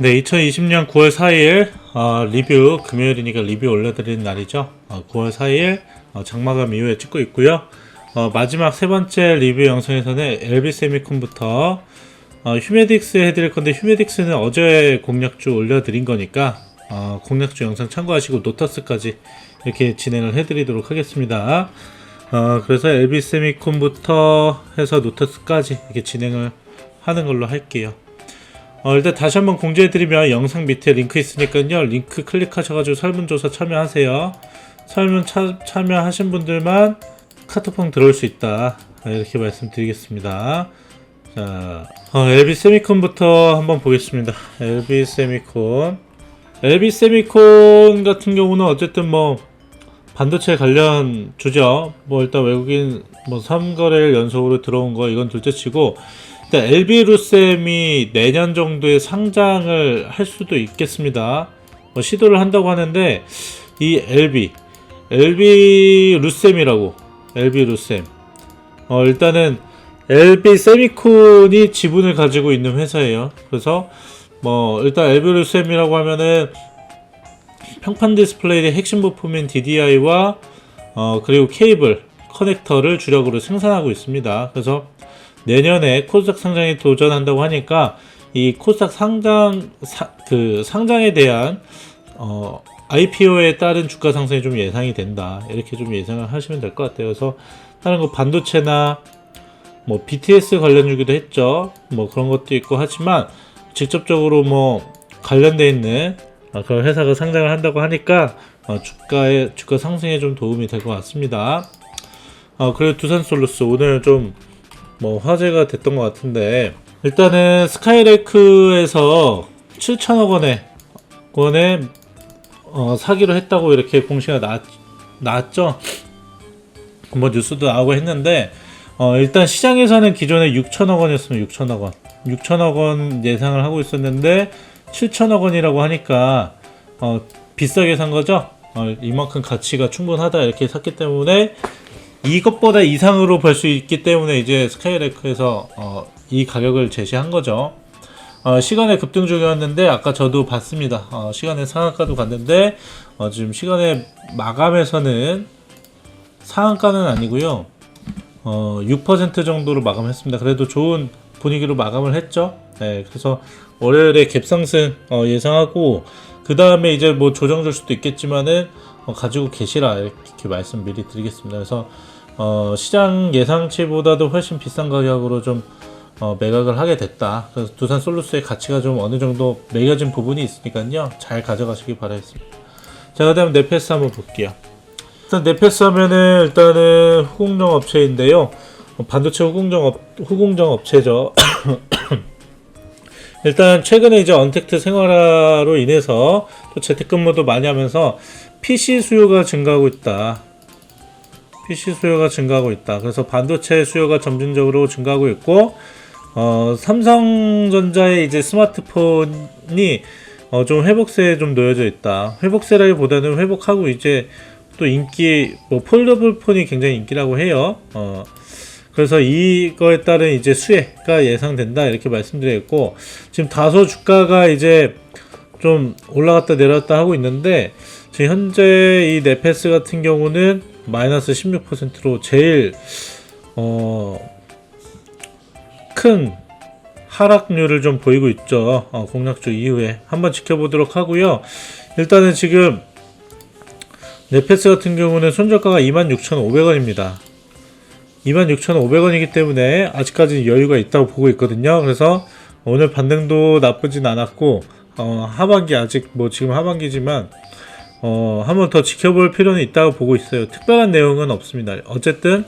네, 2020년 9월 4일 어, 리뷰 금요일이니까 리뷰 올려드리는 날이죠. 어, 9월 4일 어, 장마감 이후에 찍고 있고요. 어, 마지막 세 번째 리뷰 영상에서는 LB 세미콘부터 어, 휴메딕스 해드릴 건데 휴메딕스는 어제 공략주 올려드린 거니까 어, 공략주 영상 참고하시고 노터스까지 이렇게 진행을 해드리도록 하겠습니다. 어, 그래서 LB 세미콘부터 해서 노터스까지 이렇게 진행을 하는 걸로 할게요. 어, 일단 다시 한번 공지해드리면 영상 밑에 링크 있으니까요. 링크 클릭하셔가지고 설문조사 참여하세요. 설문 차, 참여하신 분들만 카톡방 들어올 수 있다. 네, 이렇게 말씀드리겠습니다. 자, 어, LB 세미콘부터 한번 보겠습니다. LB 세미콘. LB 세미콘 같은 경우는 어쨌든 뭐 반도체 관련 주죠. 뭐 일단 외국인 뭐 3거래일 연속으로 들어온 거 이건 둘째치고 일단 LB 루셈이 내년 정도에 상장을 할 수도 있겠습니다. 뭐 시도를 한다고 하는데 이 LB LB 루셈이라고 LB 루셈 어 일단은 LB 세미콘이 지분을 가지고 있는 회사예요. 그래서 뭐 일단 LB 루셈이라고 하면은 평판 디스플레이의 핵심 부품인 DDI와 어, 그리고 케이블 커넥터를 주력으로 생산하고 있습니다. 그래서 내년에 코스닥 상장에 도전한다고 하니까 이 코스닥 상장 사, 그 상장에 대한 어, IPO에 따른 주가 상승이 좀 예상이 된다. 이렇게 좀 예상을 하시면 될 것 같아요. 그래서 다른 거 반도체나 뭐 BTS 관련 주기도 했죠. 뭐 그런 것도 있고 하지만 직접적으로 뭐 관련돼 있는 어, 그런 회사가 상장을 한다고 하니까 어, 주가에 주가 상승에 좀 도움이 될 것 같습니다. 어, 그리고 두산 솔루스 오늘 좀 뭐 화제가 됐던 것 같은데 일단은 스카이레크에서 7천억 원에 원에 어, 사기로 했다고 이렇게 공시가 나, 나왔죠. 뭐 뉴스도 나오고 했는데 어, 일단 시장에서는 기존에 6천억 원이었으면 6천억 원, 6천억 원 예상을 하고 있었는데 7천억 원이라고 하니까 어, 비싸게 산 거죠. 어, 이만큼 가치가 충분하다 이렇게 샀기 때문에 이것보다 이상으로 벌 수 있기 때문에 이제 스카이레크에서 어, 이 가격을 제시한 거죠. 어, 시간의 급등 중이었는데 아까 저도 봤습니다. 어, 시간의 상한가도 갔는데 어, 지금 시간의 마감에서는 상한가는 아니고요. 어, 6% 정도로 마감했습니다. 그래도 좋은 분위기로 마감을 했죠. 네, 그래서 월요일에 갭상승 어, 예상하고 그 다음에 이제 뭐 조정 줄 수도 있겠지만은 어, 가지고 계시라 이렇게 말씀 미리 드리겠습니다. 그래서 어, 시장 예상치보다도 훨씬 비싼 가격으로 좀 어, 매각을 하게 됐다. 그래서 두산 솔루스의 가치가 좀 어느 정도 매겨진 부분이 있으니까요. 잘 가져가시기 바라겠습니다. 자, 그 다음 네페스 한번 볼게요. 일단 네페스 하면은 일단은 후공정 업체인데요. 어, 반도체 후공정 업, 후공정 업체죠. 일단 최근에 이제 언택트 생활화로 인해서 또 재택근무도 많이 하면서 PC 수요가 증가하고 있다. PC 수요가 증가하고 있다. 그래서 반도체 수요가 점진적으로 증가하고 있고, 어, 삼성전자의 이제 스마트폰이 어, 좀 회복세에 좀 놓여져 있다. 회복세라기보다는 회복하고 이제 또 인기, 뭐 폴더블 폰이 굉장히 인기라고 해요. 어, 그래서 이거에 따른 이제 수혜가 예상된다 이렇게 말씀드렸고 지금 다소 주가가 이제 좀 올라갔다 내렸다 하고 있는데 지금 현재 이 네페스 같은 경우는 마이너스 16%로 제일 어, 큰 하락률을 좀 보이고 있죠. 어, 공략주 이후에 한번 지켜보도록 하고요. 일단은 지금 네페스 같은 경우는 손절가가 26,500원입니다. 26,500원이기 때문에 아직까지 여유가 있다고 보고 있거든요. 그래서 오늘 반등도 나쁘진 않았고 어, 하반기 아직 뭐 지금 하반기지만 어, 한번 더 지켜볼 필요는 있다고 보고 있어요. 특별한 내용은 없습니다. 어쨌든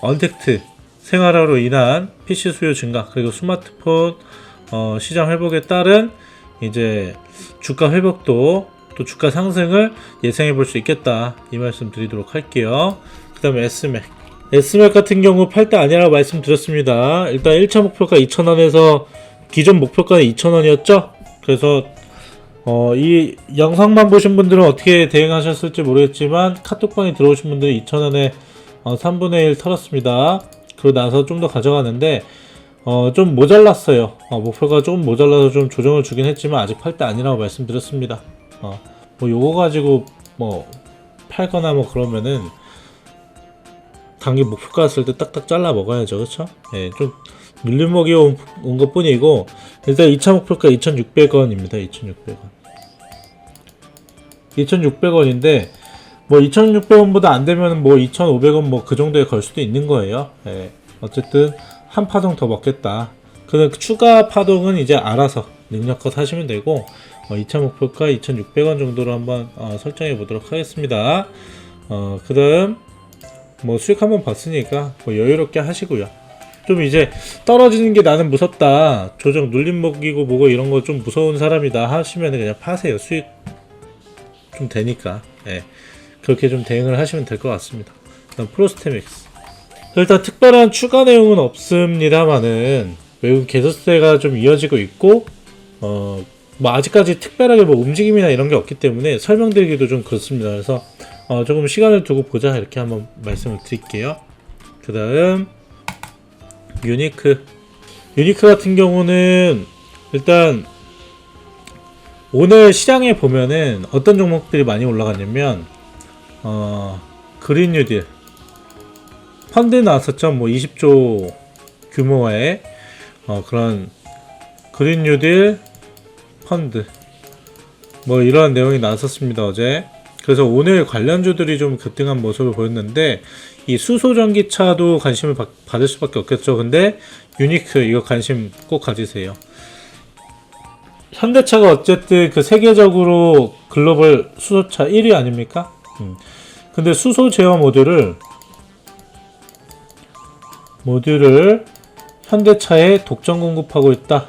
언택트 생활화로 인한 PC 수요 증가 그리고 스마트폰 어, 시장 회복에 따른 이제 주가 회복도 또 주가 상승을 예상해 볼 수 있겠다 이 말씀 드리도록 할게요. 그 다음에 S맥 S맥 같은 경우 8대 아니라고 말씀드렸습니다. 일단 1차 목표가 2,000원에서 기존 목표가는 2,000원이었죠. 그래서 어, 이 영상만 보신 분들은 어떻게 대응하셨을지 모르겠지만 카톡방에 들어오신 분들은 2,000원에 어, 3분의 1 털었습니다. 그러고 나서 좀 더 가져가는데 어, 좀 모자랐어요. 어, 목표가 조금 모자라서 좀 조정을 주긴 했지만 아직 팔 때 아니라고 말씀드렸습니다. 어, 뭐 요거 가지고 뭐 팔거나 뭐 그러면은 단기 목표가 왔을 때 딱딱 잘라 먹어야죠. 그렇죠? 예, 좀 눌림목이 온, 온 것뿐이고 일단 2차 목표가 2,600원입니다. 2,600원. 2,600원인데 뭐 2,600원보다 안 되면 뭐 2,500원 뭐 그 정도에 걸 수도 있는 거예요. 예. 어쨌든 한 파동 더 먹겠다. 그 추가 파동은 이제 알아서 능력껏 하시면 되고 어, 2차 목표가 2,600원 정도로 한번 어, 설정해 보도록 하겠습니다. 어, 그 다음 뭐 수익 한번 봤으니까 뭐 여유롭게 하시고요. 좀 이제 떨어지는 게 나는 무섭다. 조정 눌림 먹이고 뭐고 이런 거 좀 무서운 사람이다 하시면 그냥 파세요. 수익 좀 되니까. 예. 그렇게 좀 대응을 하시면 될 것 같습니다. 프로스테믹스. 일단 특별한 추가 내용은 없습니다만은 외국 개소세가 좀 이어지고 있고 어 뭐 아직까지 특별하게 뭐 움직임이나 이런 게 없기 때문에 설명드리기도 좀 그렇습니다. 그래서 어 조금 시간을 두고 보자 이렇게 한번 말씀을 드릴게요. 그 다음 유니크. 유니크 같은 경우는 일단 오늘 시장에 보면은 어떤 종목들이 많이 올라갔냐면 어 그린 뉴딜. 펀드 나왔었죠 뭐 20조 규모의 어 그런 그린 뉴딜 펀드. 뭐 이런 내용이 나왔었습니다 어제 그래서 오늘 관련주들이 좀 급등한 모습을 보였는데 이 수소 전기차도 관심을 받, 받을 수밖에 없겠죠 근데 유니크 이거 관심 꼭 가지세요 현대차가 어쨌든 그 세계적으로 글로벌 수소차 1위 아닙니까? 음. 근데 수소 제어 모듈을 모듈을 현대차에 독점 공급하고 있다.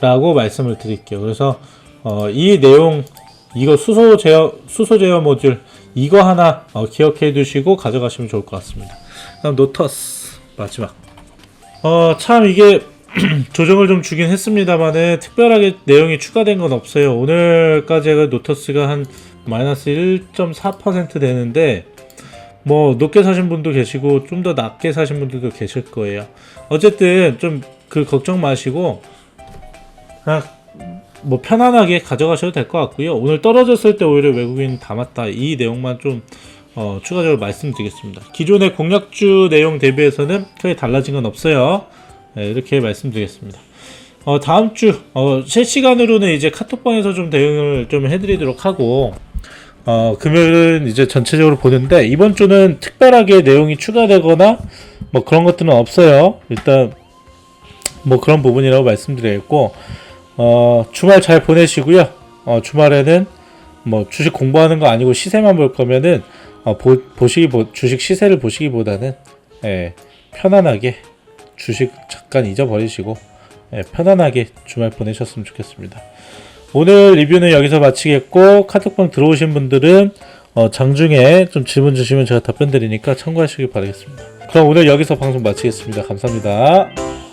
라고 말씀을 드릴게요. 그래서 어, 이 내용 이거 수소 제어 수소 제어 모듈 이거 하나 어, 기억해 두시고 가져가시면 좋을 것 같습니다. 그다음 노터스 마지막. 어 참 이게 조정을 좀 주긴 했습니다만은 특별하게 내용이 추가된 건 없어요. 오늘까지가 노터스가 한 마이너스 1.4% 되는데 뭐 높게 사신 분도 계시고 좀 더 낮게 사신 분들도 계실 거예요. 어쨌든 좀 그 걱정 마시고 그냥 뭐 편안하게 가져가셔도 될 것 같고요. 오늘 떨어졌을 때 오히려 외국인 담았다 이 내용만 좀 어, 추가적으로 말씀드리겠습니다. 기존의 공략주 내용 대비해서는 크게 달라진 건 없어요. 네, 이렇게 말씀드리겠습니다. 어, 다음 주 어, 실시간으로는 이제 카톡방에서 좀 대응을 좀 해드리도록 하고 어, 금요일은 이제 전체적으로 보는데 이번 주는 특별하게 내용이 추가되거나 뭐 그런 것들은 없어요. 일단 뭐 그런 부분이라고 말씀드리겠고 어, 주말 잘 보내시고요. 어, 주말에는 뭐 주식 공부하는 거 아니고 시세만 볼 거면은 어, 보, 보시기 보, 주식 시세를 보시기보다는 예, 편안하게 주식 잠깐 잊어버리시고 예, 편안하게 주말 보내셨으면 좋겠습니다. 오늘 리뷰는 여기서 마치겠고 카톡방 들어오신 분들은 어, 장중에 좀 질문 주시면 제가 답변 드리니까 참고하시길 바라겠습니다. 그럼 오늘 여기서 방송 마치겠습니다. 감사합니다.